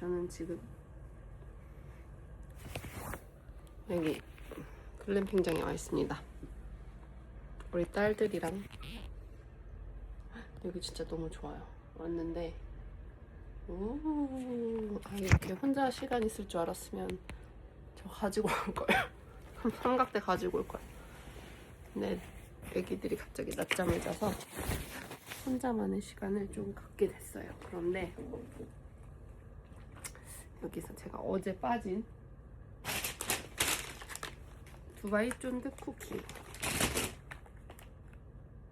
저는 지금 여기 글램핑장에 와 있습니다. 우리 딸들이랑 여기 진짜 너무 좋아요. 왔는데 오, 아 이렇게 혼자 시간 있을 줄 알았으면 저 가지고 올 거예요. 삼각대 가지고 올 거예요. 근데 애기들이 갑자기 낮잠을 자서 혼자만의 시간을 좀 갖게 됐어요. 그런데 여기서 제가 어제 빠진 두바이 쫀득 쿠키.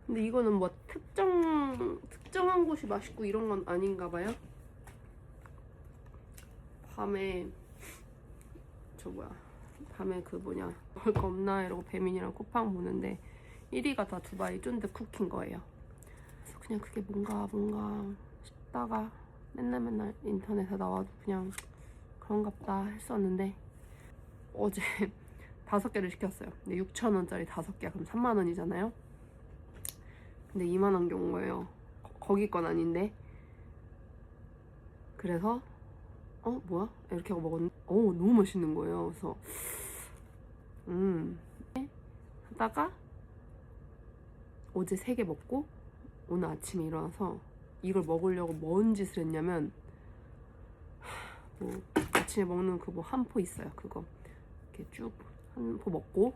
근데 이거는 뭐 특정 특정한 곳이 맛있고 이런 건 아닌가 봐요. 밤에 저 뭐야 밤에 그 뭐냐 거 없나 이러고 배민이랑 쿠팡 보는데 1위가 다 두바이 쫀득 쿠키인 거예요. 그냥 그게 뭔가 뭔가 싶다가 맨날 맨날 인터넷에 나와도 그냥 그런가 보다 했었는데 어제 다섯 개를 시켰어요. 근데 6천 원짜리 다섯 개 그럼 3만 원이잖아요. 근데 2만 원경 거예요. 거- 거기 건 아닌데. 그래서 어 뭐야 이렇게 하고 먹었는데 어 너무 맛있는 거예요. 그래서 음 하다가 어제 세 개 먹고 오늘 아침에 일어나서 이걸 먹으려고 뭔 짓을 했냐면 뭐 아침에 먹는 그 뭐 한 포 있어요. 그거 이렇게 쭉 한 포 먹고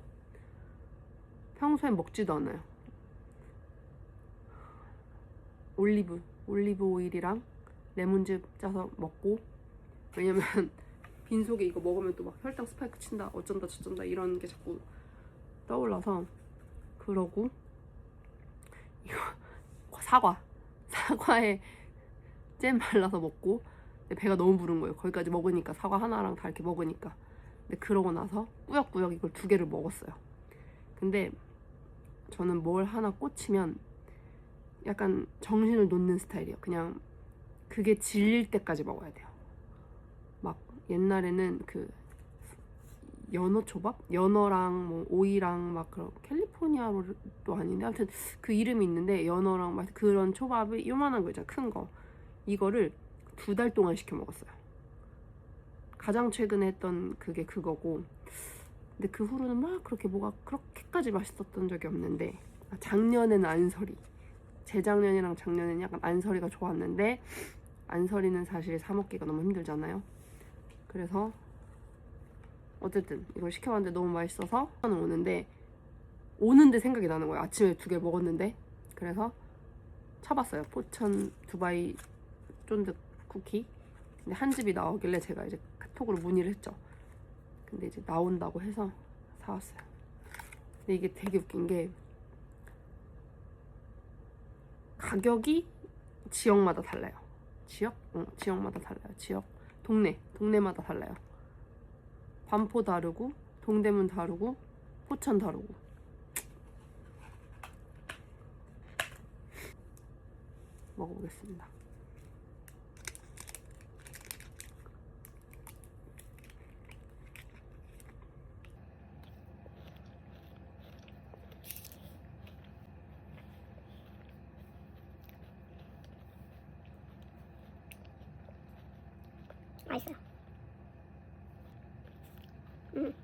평소엔 먹지도 않아요. 올리브 올리브 오일이랑 레몬즙 짜서 먹고 왜냐면 빈속에 이거 먹으면 또 막 혈당 스파이크 친다 어쩐다 저쩐다 이런 게 자꾸 떠올라서 그러고 이거 사과 사과에 잼 발라서 먹고 배가 너무 부른 거예요. 거기까지 먹으니까 사과 하나랑 다 이렇게 먹으니까. 근데 그러고 나서 꾸역꾸역 이걸 두 개를 먹었어요. 근데 저는 뭘 하나 꽂히면 약간 정신을 놓는 스타일이에요. 그냥 그게 질릴 때까지 먹어야 돼요. 막 옛날에는 그 연어 초밥? 연어랑 뭐 오이랑 막 그런 캘리포니아도 아닌데 하여튼 그 이름이 있는데 연어랑 막 그런 초밥이 요만한 거 있잖아 큰 거. 이거를 두 달 동안 시켜 먹었어요. 가장 최근에 했던 그게 그거고. 근데 그 후로는 막 그렇게 뭐가 그렇게까지 맛있었던 적이 없는데 아, 작년에는 안설이. 재작년이랑 작년에는 약간 안설이가 좋았는데 안설이는 사실 사 먹기가 너무 힘들잖아요. 그래서 어쨌든 이걸 시켜봤는데 너무 맛있어서 하는 오는데 오는데 생각이 나는 거예요. 아침에 두 개 먹었는데. 그래서 쳐봤어요. 포천 두바이 쫀득 쿠키. 근데 한 집이 나오길래 제가 이제 카톡으로 문의를 했죠. 근데 이제 나온다고 해서 사왔어요. 근데 이게 되게 웃긴 게 가격이 지역마다 달라요. 지역? 응, 지역마다 달라요. 지역. 동네. 동네마다 달라요. 반포 다르고 동대문 다르고 포천 다르고 먹어보겠습니다. 맛있어요. 음.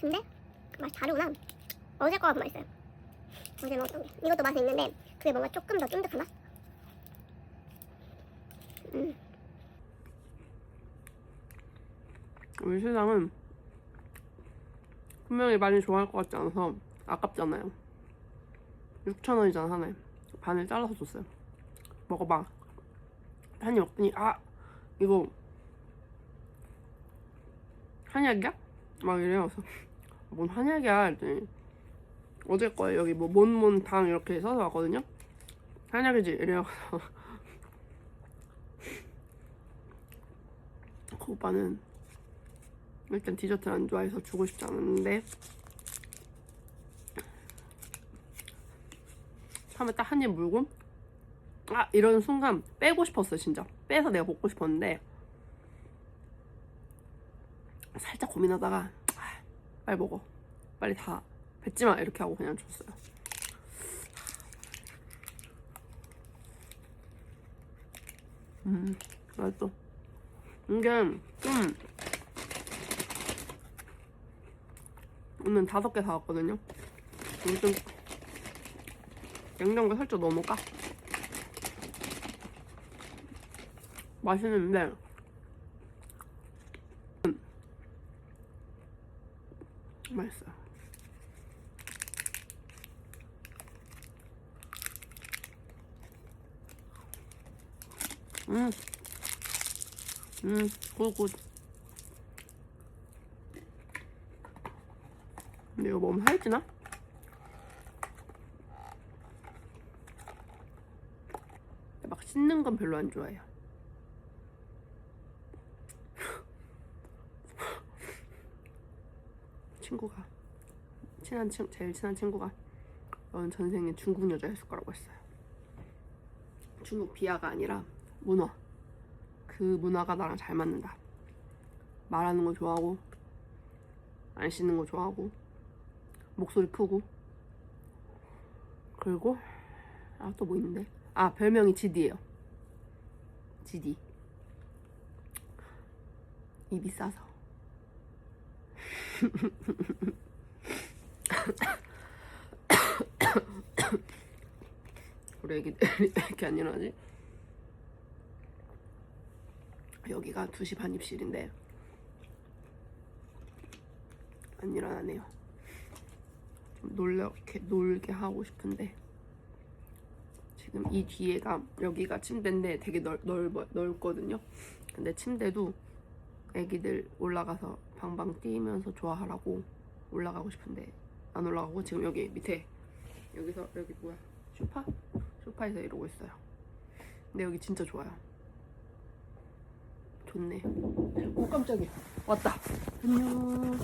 근데 맛이 다르구나. 어제 더 맛있어요. 어제 먹었던 게. 이것도 맛이 있는데 그게 뭔가 조금 더 쫀득한 맛? 음. 우리 신랑은 분명히 많이 좋아할 것 같지 않아서 아깝잖아요. 6,000원이잖아 하나에. 반을 잘라서 줬어요. 먹어봐. 한입 먹더니 아 이거 한약이야? 막 이래요. 그래서 뭔 한약이야 했더니 어제 거에 여기 뭐 몬몬당 이렇게 써서 왔거든요. 한약이지 이래요. 그 오빠는 일단 디저트를 안 좋아해서 주고 싶지 않았는데 처음에 딱 한 입 물고 아 이런 순간 빼고 싶었어요 진짜 빼서 내가 먹고 싶었는데 살짝 고민하다가 아, 빨리 먹어 빨리 다 뱉지마 이렇게 하고 그냥 줬어요 음, 맛있어. 이게 좀 오늘 다섯 개 사왔거든요. 이거 좀 냉장고에 살짝 넣어놓을까? 맛있는데 음, 맛있어요. 음, 음, 굿굿. 근데 이거 먹으면 살찌나? 막 씻는 건 별로 안 좋아해요. 친구가 친한 친 제일 친한 친구가 넌 전생에 중국 여자였을 거라고 했어요. 중국 비하가 아니라 문화. 그 문화가 나랑 잘 맞는다. 말하는 거 좋아하고 안 씻는 거 좋아하고 목소리 크고 그리고 아 또 뭐 있는데 아 별명이 지디예요. 지디. 입이 싸서. 우리 애기들 왜 이렇게 안 일어나지? 여기가 2시 반 입실인데 안 일어나네요. 좀 놀게 놀게 하고 싶은데 지금 이 뒤에가 여기가 침대인데 되게 넓, 넓어, 넓거든요. 근데 침대도 애기들 올라가서 방방 뛰면서 좋아하라고 올라가고 싶은데 안 올라가고 지금 여기 밑에 여기서 여기 뭐야 소파? 소파에서 이러고 있어요. 근데 여기 진짜 좋아요. 좋네. 오 깜짝이야. 왔다. 안녕.